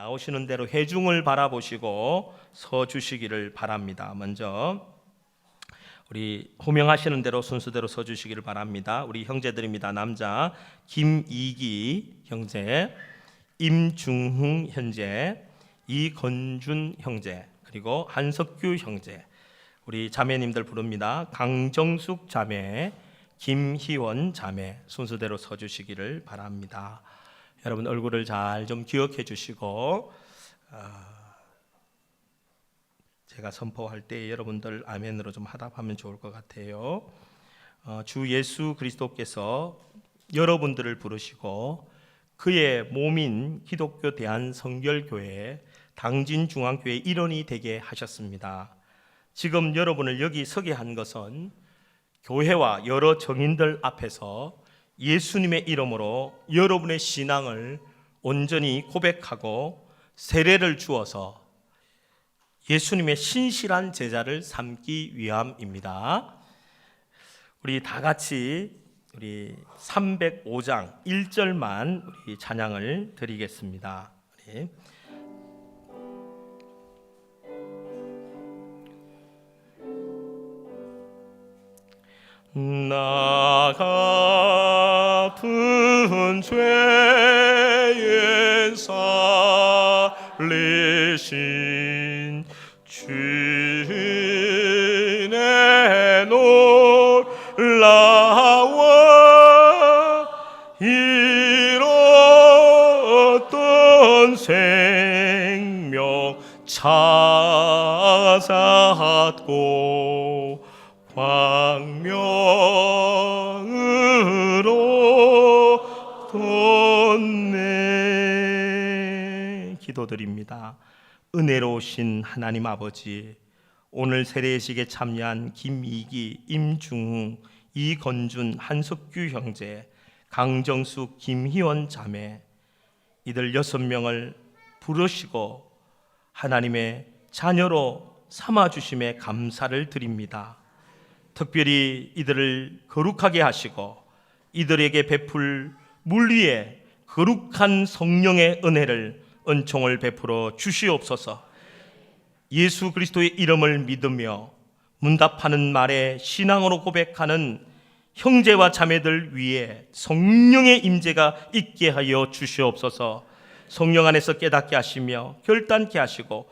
나오시는 대로 회중을 바라보시고 서 주시기를 바랍니다. 먼저 우리 호명하시는 대로 순서대로 서 주시기를 바랍니다. 우리 형제들입니다. 남자 김이기 형제, 임중흥 형제, 이건준 형제, 그리고 한석규 형제. 우리 자매님들 부릅니다. 강정숙 자매, 김희원 자매 순서대로 서 주시기를 바랍니다. 여러분 얼굴을 잘 좀 기억해 주시고 아, 제가 선포할 때 여러분들 아멘으로 좀 하답하면 좋을 것 같아요. 어, 주 예수 그리스도께서 여러분들을 부르시고 그의 몸인 기독교 대한 성결교회 당진 중앙교회 일원이 되게 하셨습니다. 지금 여러분을 여기 서게 한 것은 교회와 여러 정인들 앞에서 예수님의 이름으로 여러분의 신앙을 온전히 고백하고 세례를 주어서 예수님의 신실한 제자를 삼기 위함입니다. 우리 다 같이 우리 305장 1절만 우리 찬양을 드리겠습니다. 우리 나 같은 죄에 살리신 주의 놀라워 잃었던 생명 찾았고 광명으로 기도드립니다. 은혜로우신 하나님 아버지 오늘 세례식에 참여한 김이기, 임중웅, 이건준, 한석규 형제, 강정숙, 김희원 자매 이들 여섯 명을 부르시고 하나님의 자녀로 삼아 주심에 감사를 드립니다. 특별히 이들을 거룩하게 하시고 이들에게 베풀 물 위에 거룩한 성령의 은혜를 은총을 베풀어 주시옵소서. 예수 그리스도의 이름을 믿으며 문답하는 말에 신앙으로 고백하는 형제와 자매들 위에 성령의 임재가 있게 하여 주시옵소서. 성령 안에서 깨닫게 하시며 결단케 하시고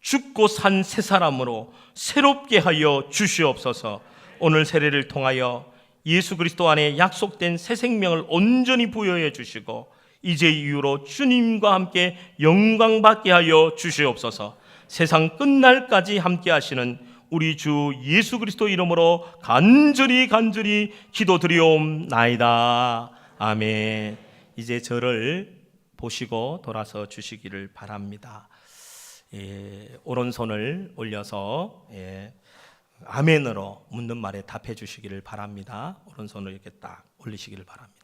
죽고 산 새 사람으로 새롭게 하여 주시옵소서. 오늘 세례를 통하여 예수 그리스도 안에 약속된 새 생명을 온전히 부여해 주시고 이제 이후로 주님과 함께 영광 받게 하여 주시옵소서. 세상 끝날까지 함께 하시는 우리 주 예수 그리스도 이름으로 간절히 간절히 기도드리옵나이다. 아멘. 이제 저를 보시고 돌아서 주시기를 바랍니다. 예, 오른손을 올려서 예, 아멘으로 묻는 말에 답해 주시기를 바랍니다. 오른손을 이렇게 딱 올리시기를 바랍니다.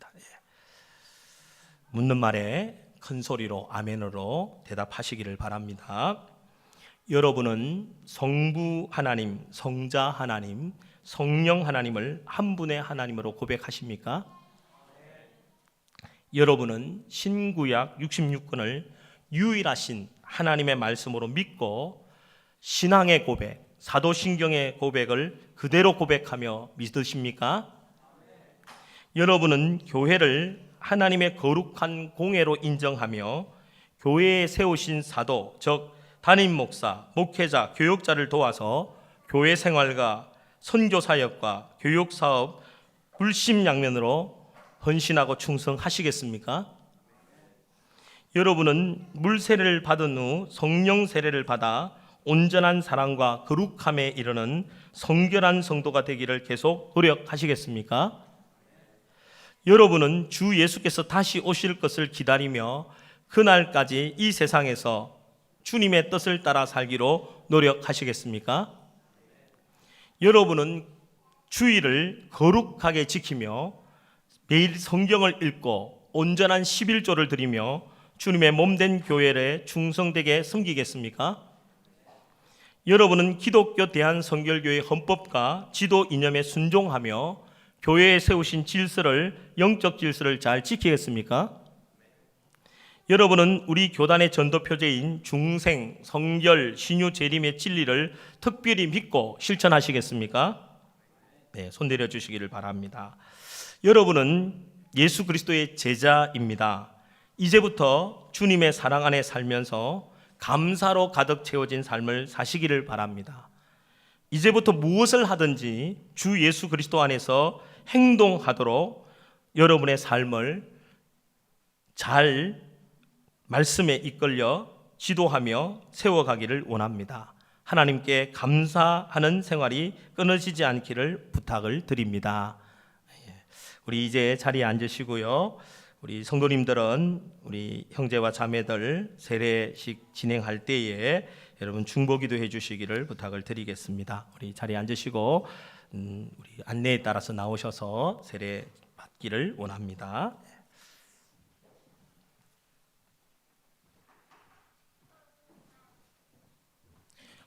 예. 묻는 말에 큰 소리로 아멘으로 대답하시기를 바랍니다. 여러분은 성부 하나님, 성자 하나님, 성령 하나님을 한 분의 하나님으로 고백하십니까? 여러분은 신구약 66권을 유일하신 하나님의 말씀으로 믿고 신앙의 고백, 사도신경의 고백을 그대로 고백하며 믿으십니까? 여러분은 교회를 하나님의 거룩한 공예로 인정하며 교회에 세우신 사도, 즉 담임 목사, 목회자, 교육자를 도와서 교회 생활과 선교 사역과 교육 사업 불심양면으로 헌신하고 충성하시겠습니까? 여러분은 물 세례를 받은 후 성령 세례를 받아 온전한 사랑과 거룩함에 이르는 성결한 성도가 되기를 계속 노력하시겠습니까? 여러분은 주 예수께서 다시 오실 것을 기다리며 그날까지 이 세상에서 주님의 뜻을 따라 살기로 노력하시겠습니까? 여러분은 주의를 거룩하게 지키며 매일 성경을 읽고 온전한 11조를 드리며 주님의 몸된 교회에 충성되게 섬기겠습니까? 여러분은 기독교 대한성결교회 헌법과 지도 이념에 순종하며 교회에 세우신 질서를 영적 질서를 잘 지키겠습니까? 여러분은 우리 교단의 전도 표제인 중생, 성결, 신유 재림의 진리를 특별히 믿고 실천하시겠습니까? 네, 손 내려 주시기를 바랍니다. 여러분은 예수 그리스도의 제자입니다. 이제부터 주님의 사랑 안에 살면서 감사로 가득 채워진 삶을 사시기를 바랍니다. 이제부터 무엇을 하든지 주 예수 그리스도 안에서 행동하도록 여러분의 삶을 잘 말씀에 이끌려 지도하며 세워가기를 원합니다. 하나님께 감사하는 생활이 끊어지지 않기를 부탁을 드립니다. 예. 우리 이제 자리에 앉으시고요. 우리 성도님들은 우리 형제와 자매들 세례식 진행할 때에 여러분 중보기도 해주시기를 부탁을 드리겠습니다. 우리 자리에 앉으시고 음, 우리 안내에 따라서 나오셔서 세례 받기를 원합니다.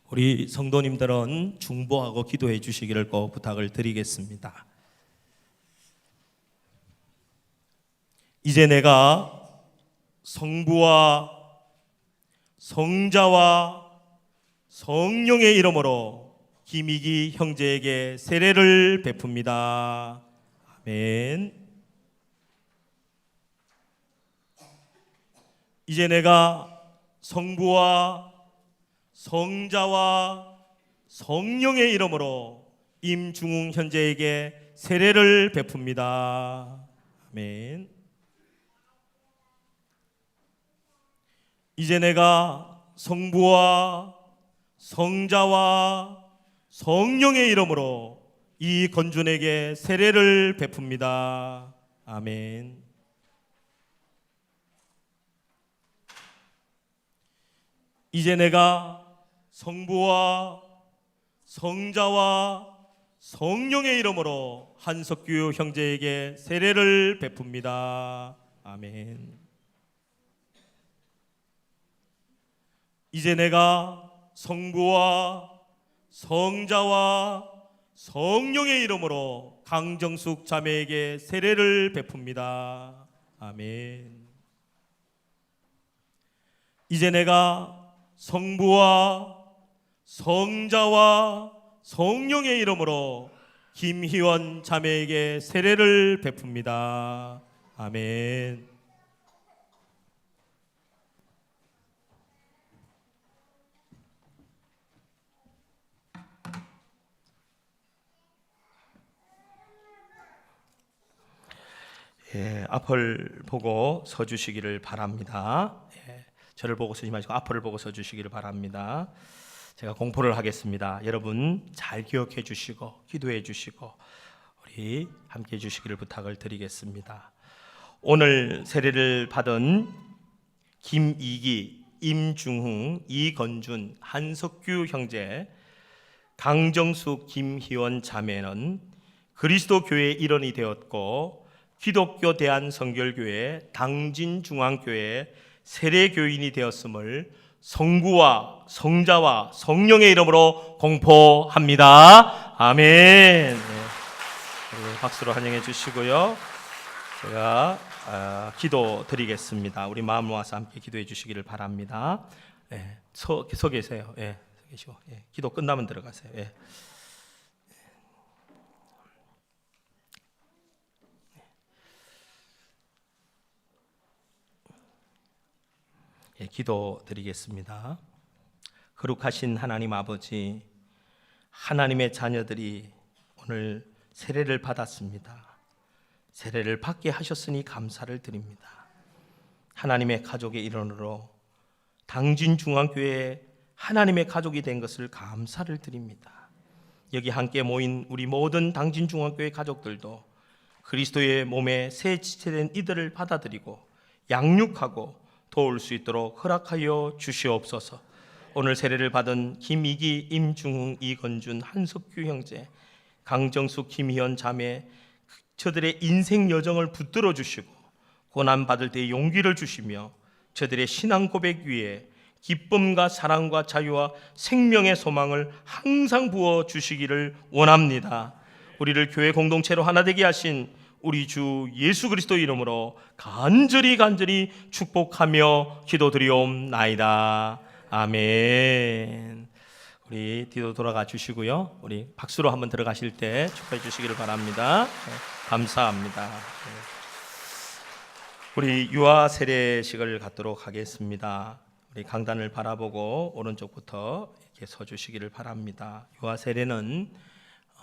우리 성도님들은 중보하고 기도해 주시기를 꼭 부탁을 드리겠습니다. 이제 내가 성부와 성자와 성령의 이름으로 김희기 형제에게 세례를 베풉니다. 아멘. 이제 내가 성부와 성자와 성령의 이름으로 임중웅 현재에게 세례를 베풉니다. 아멘. 이제 내가 성부와 성자와 성령의 이름으로 이 건준에게 세례를 베풉니다. 아멘. 이제 내가 성부와 성자와 성령의 이름으로 한석규 형제에게 세례를 베풉니다. 아멘. 이제 내가 성부와 성자와 성령의 이름으로 강정숙 자매에게 세례를 베풉니다. 아멘. 이제 내가 성부와 성자와 성령의 이름으로 김희원 자매에게 세례를 베풉니다. 아멘. 예, 앞을 보고 서 주시기를 바랍니다. 예, 저를 보고 서지 마시고 앞을 보고 서 주시기를 바랍니다. 제가 공포를 하겠습니다. 여러분 잘 기억해 주시고 기도해 주시고 우리 함께 해 주시기를 부탁을 드리겠습니다. 오늘 세례를 받은 김이기, 임중흥, 이건준, 한석규 형제, 강정숙, 김희원 자매는 그리스도 교회의 일원이 되었고 기독교 대한 성결교회 당진 중앙교회 세례 교인이 되었음을 성구와 성자와 성령의 이름으로 공포합니다. 아멘. 네. 네, 박수로 환영해 주시고요. 제가 아, 기도 드리겠습니다. 우리 마음 모아서 함께 기도해 주시기를 바랍니다. 예, 서, 서 계세요. 예, 서 계시고 예, 기도 끝나면 들어가세요. 예. 예, 기도 드리겠습니다. 거룩하신 하나님 아버지, 하나님의 자녀들이 오늘 세례를 받았습니다. 세례를 받게 하셨으니 감사를 드립니다. 하나님의 가족의 일원으로 당진 중앙교회 하나님의 가족이 된 것을 감사를 드립니다. 여기 함께 모인 우리 모든 당진 중앙교회 가족들도 그리스도의 몸에 새 지체된 이들을 받아들이고 양육하고 도울 수 있도록 허락하여 주시옵소서. 오늘 세례를 받은 김이기, 임중웅, 이건준, 한석규 형제, 강정숙, 김희연 자매 저들의 인생 여정을 붙들어 주시고 고난 받을 때 용기를 주시며 저들의 신앙 고백 위에 기쁨과 사랑과 자유와 생명의 소망을 항상 부어 주시기를 원합니다. 우리를 교회 공동체로 하나 되게 하신 우리 주 예수 그리스도 이름으로 간절히 간절히 축복하며 기도드리옵나이다. 아멘. 우리 뒤로 돌아가 주시고요. 우리 박수로 한번 들어가실 때 축하해 주시기를 바랍니다. 네, 감사합니다. 네. 우리 유아 세례식을 갖도록 하겠습니다. 우리 강단을 바라보고 오른쪽부터 이렇게 서 주시기를 바랍니다. 유아 세례는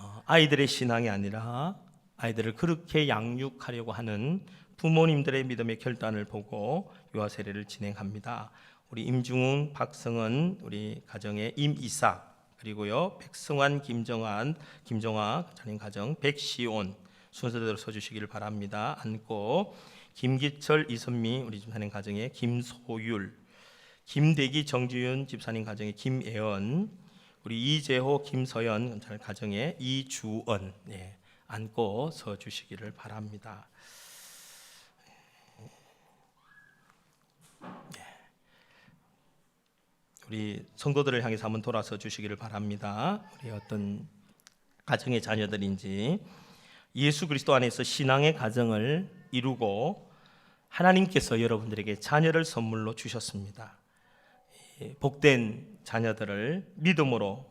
어, 아이들의 신앙이 아니라 아이들을 그렇게 양육하려고 하는 부모님들의 믿음의 결단을 보고 유아 세례를 진행합니다. 우리 임중웅, 박성은 우리 가정의 임이삭 그리고요 백승환, 김정환, 김정아 자님 가정 백시온 순서대로 서주시기를 바랍니다. 앉고 김기철, 이선미 우리 집사님 가정의 김소율, 김대기, 정지윤 집사님 가정의 김애연, 우리 이재호, 김서연 가정의 이주언 예, 앉고 서 주시기를 바랍니다. 우리 성도들을 향해서 한번 돌아서 주시기를 바랍니다. 우리 어떤 가정의 자녀들인지 예수 그리스도 안에서 신앙의 가정을 이루고 하나님께서 여러분들에게 자녀를 선물로 주셨습니다. 이 복된 자녀들을 믿음으로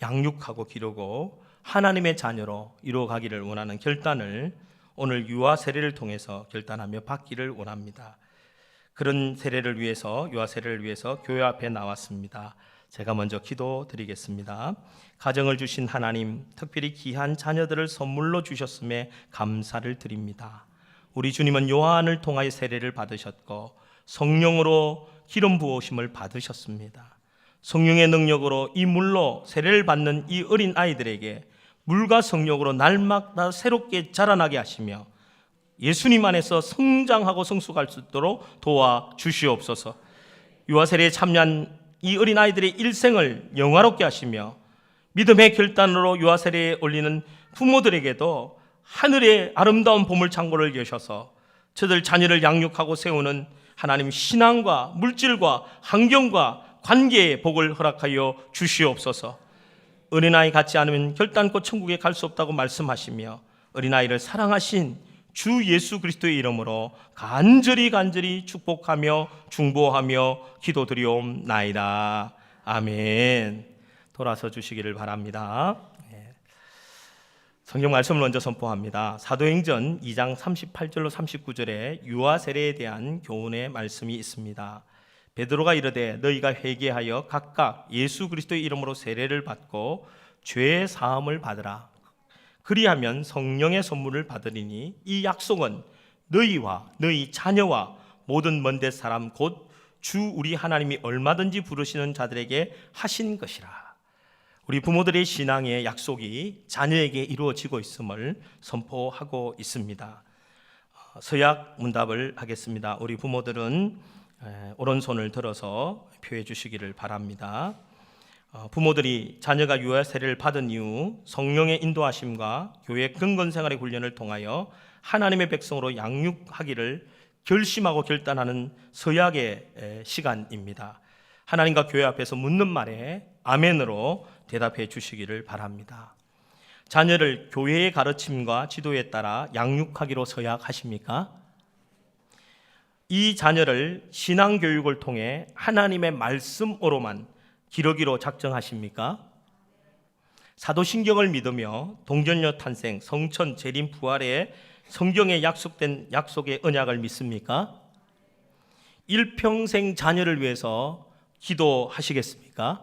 양육하고 기르고 하나님의 자녀로 이루어가기를 원하는 결단을 오늘 유아 세례를 통해서 결단하며 받기를 원합니다. 그런 세례를 위해서 유아 세례를 위해서 교회 앞에 나왔습니다. 제가 먼저 기도드리겠습니다. 가정을 주신 하나님, 특별히 귀한 자녀들을 선물로 주셨음에 감사를 드립니다. 우리 주님은 요한을 통하여 세례를 받으셨고 성령으로 기름 부으심을 받으셨습니다. 성령의 능력으로 이 물로 세례를 받는 이 어린 아이들에게 물과 성령으로 날마다 새롭게 자라나게 하시며 예수님 안에서 성장하고 성숙할 수 있도록 도와 주시옵소서. 유아 세례에 참여한 이 어린 아이들의 일생을 영화롭게 하시며 믿음의 결단으로 유아 세례에 올리는 부모들에게도 하늘의 아름다운 보물 창고를 여셔서 저들 자녀를 양육하고 세우는 하나님 신앙과 물질과 환경과 관계의 복을 허락하여 주시옵소서. 어린아이 같지 않으면 결단코 천국에 갈 수 없다고 말씀하시며 어린아이를 사랑하신 주 예수 그리스도의 이름으로 간절히 간절히 축복하며 중보하며 기도드리옵나이다. 아멘. 돌아서 주시기를 바랍니다. 예. 성경 말씀을 먼저 선포합니다. 사도행전 2장 38절로 39절에 유아 세례에 대한 교훈의 말씀이 있습니다. 베드로가 이르되 너희가 회개하여 각각 예수 그리스도의 이름으로 세례를 받고 죄 사함을 받으라. 그리하면 성령의 선물을 받으리니 이 약속은 너희와 너희 자녀와 모든 먼데 사람 곧 주 우리 하나님이 얼마든지 부르시는 자들에게 하신 것이라. 우리 부모들의 신앙의 약속이 자녀에게 이루어지고 있음을 선포하고 있습니다. 어, 서약 문답을 하겠습니다. 우리 부모들은 오른손을 들어서 표해 주시기를 바랍니다. 어, 부모들이 자녀가 유아 세례를 받은 이후 성령의 인도하심과 교회 근건 생활의 훈련을 통하여 하나님의 백성으로 양육하기를 결심하고 결단하는 서약의 시간입니다. 하나님과 교회 앞에서 묻는 말에 아멘으로 대답해 주시기를 바랍니다. 자녀를 교회의 가르침과 지도에 따라 양육하기로 서약하십니까? 이 자녀를 신앙 교육을 통해 하나님의 말씀으로만 기러기로 작정하십니까? 사도신경을 믿으며 동전녀 탄생, 성천 재림 부활에 성경에 약속된 약속의 언약을 믿습니까? 일평생 자녀를 위해서 기도하시겠습니까?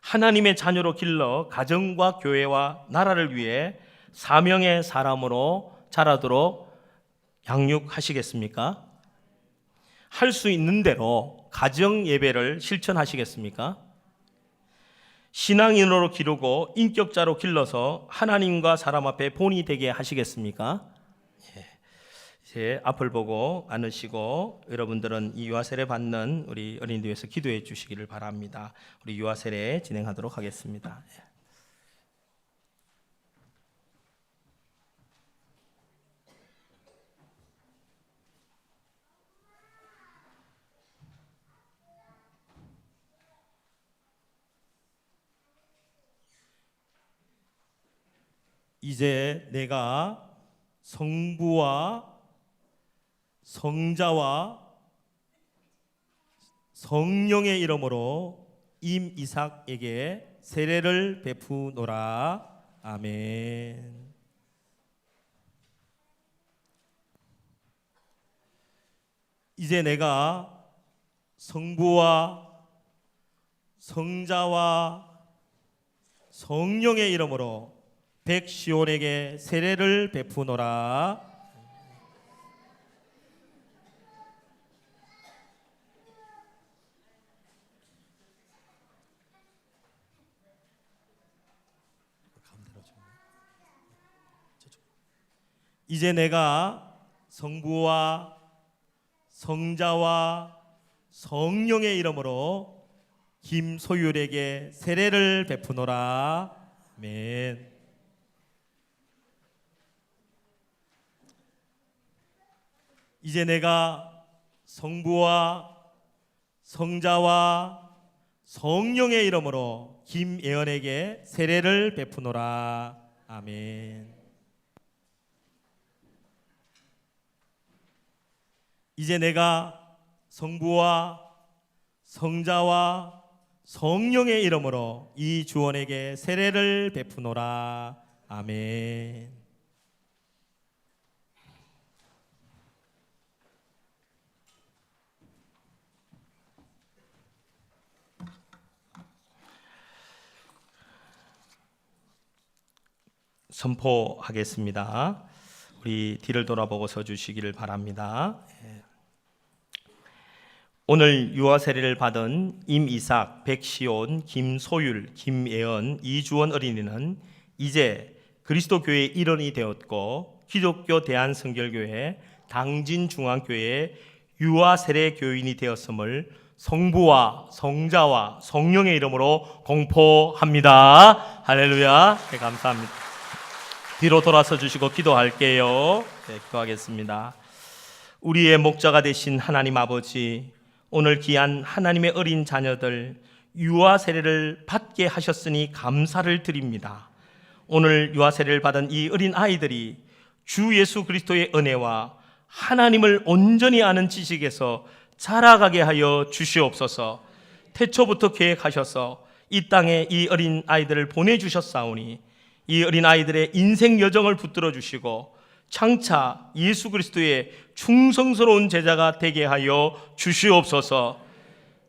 하나님의 자녀로 길러 가정과 교회와 나라를 위해 사명의 사람으로 자라도록 양육하시겠습니까? 할 수 있는 대로 가정 예배를 실천하시겠습니까? 신앙인으로 기르고 인격자로 길러서 하나님과 사람 앞에 본이 되게 하시겠습니까? 예. 이제 앞을 보고 안으시고 여러분들은 이 유아 세례 받는 우리 어린이들 위해서 기도해 주시기를 바랍니다. 우리 유아 세례 진행하도록 하겠습니다. 이제 내가 성부와 성자와 성령의 이름으로 임 이삭에게 세례를 베푸노라. 아멘. 이제 내가 성부와 성자와 성령의 이름으로 백시온에게 세례를 베푸노라. 이제 내가 성부와 성자와 성령의 이름으로 김소율에게 세례를 베푸노라. 아멘. 이제 내가 성부와 성자와 성령의 이름으로 김예언에게 세례를 베푸노라. 아멘. 이제 내가 성부와 성자와 성령의 이름으로 이 주원에게 세례를 베푸노라. 아멘. 선포하겠습니다. 우리 뒤를 돌아보고 서 주시기를 바랍니다. 예. 오늘 유아 세례를 받은 임이삭, 백시온, 김소율, 김예언, 이주원 어린이는 이제 그리스도 교회의 일원이 되었고 기독교 대한성결교회 당진중앙교회 유아 세례 교인이 되었음을 성부와 성자와 성령의 이름으로 공포합니다. 할렐루야. 네, 감사합니다. 뒤로 돌아서 주시고 기도할게요. 네, 기도하겠습니다. 우리의 목자가 되신 하나님 아버지, 오늘 귀한 하나님의 어린 자녀들 유아 세례를 받게 하셨으니 감사를 드립니다. 오늘 유아 세례를 받은 이 어린 아이들이 주 예수 그리스도의 은혜와 하나님을 온전히 아는 지식에서 자라가게 하여 주시옵소서. 태초부터 계획하셔서 이 땅에 이 어린 아이들을 보내 주셨사오니 이 어린 아이들의 인생 여정을 붙들어 주시고 장차 예수 그리스도의 충성스러운 제자가 되게 하여 주시옵소서.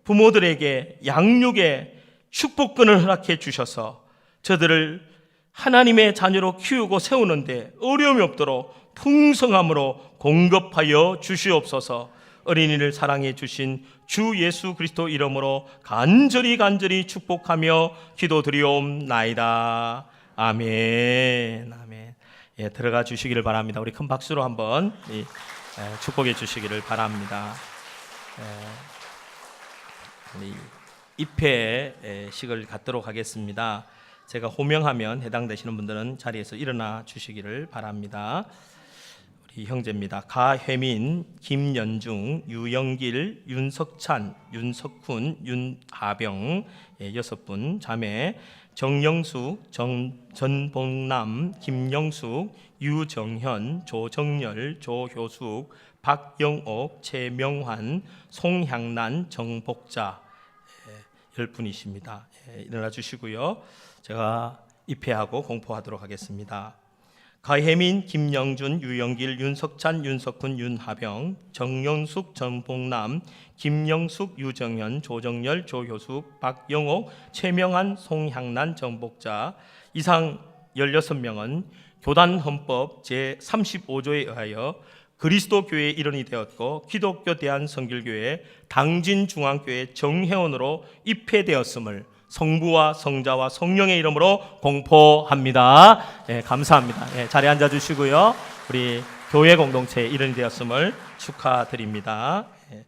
부모들에게 양육의 축복권을 허락해 주셔서 저들을 하나님의 자녀로 키우고 세우는데 어려움이 없도록 풍성함으로 공급하여 주시옵소서. 어린이를 사랑해 주신 주 예수 그리스도 이름으로 간절히 간절히 축복하며 기도드리옵나이다. 아멘. 아멘. 예, 들어가 주시기를 바랍니다. 우리 큰 박수로 한번 이, 예, 축복해 주시기를 바랍니다. 예, 우리 입회 예, 갖도록 하겠습니다. 제가 호명하면 해당되시는 분들은 자리에서 일어나 주시기를 바랍니다. 우리 형제입니다. 가혜민, 김연중, 유영길, 윤석찬, 윤석훈, 윤하병 예, 여섯 분 자매 정영숙, 정, 전봉남, 김영숙, 유정현, 조정열, 조효숙, 박영옥, 최명환, 송향란, 정복자 예, 열 분이십니다. 예, 일어나 주시고요. 제가 입회하고 공포하도록 하겠습니다. 가혜민, 김영준, 유영길, 윤석찬, 윤석훈, 윤하병, 정영숙, 전봉남, 김영숙, 유정현, 조정열, 조효숙, 박영옥, 최명한, 송향란, 정복자. 이상 16명은 교단 헌법 제35조에 의하여 그리스도 교회의 일원이 되었고 기독교 대한성결교회 당진 중앙교회 정회원으로 입회되었음을 성부와 성자와 성령의 이름으로 공포합니다. 예, 감사합니다. 예, 자리에 앉아 주시고요. 우리 교회 공동체의 일원이 되었음을 축하드립니다. 예.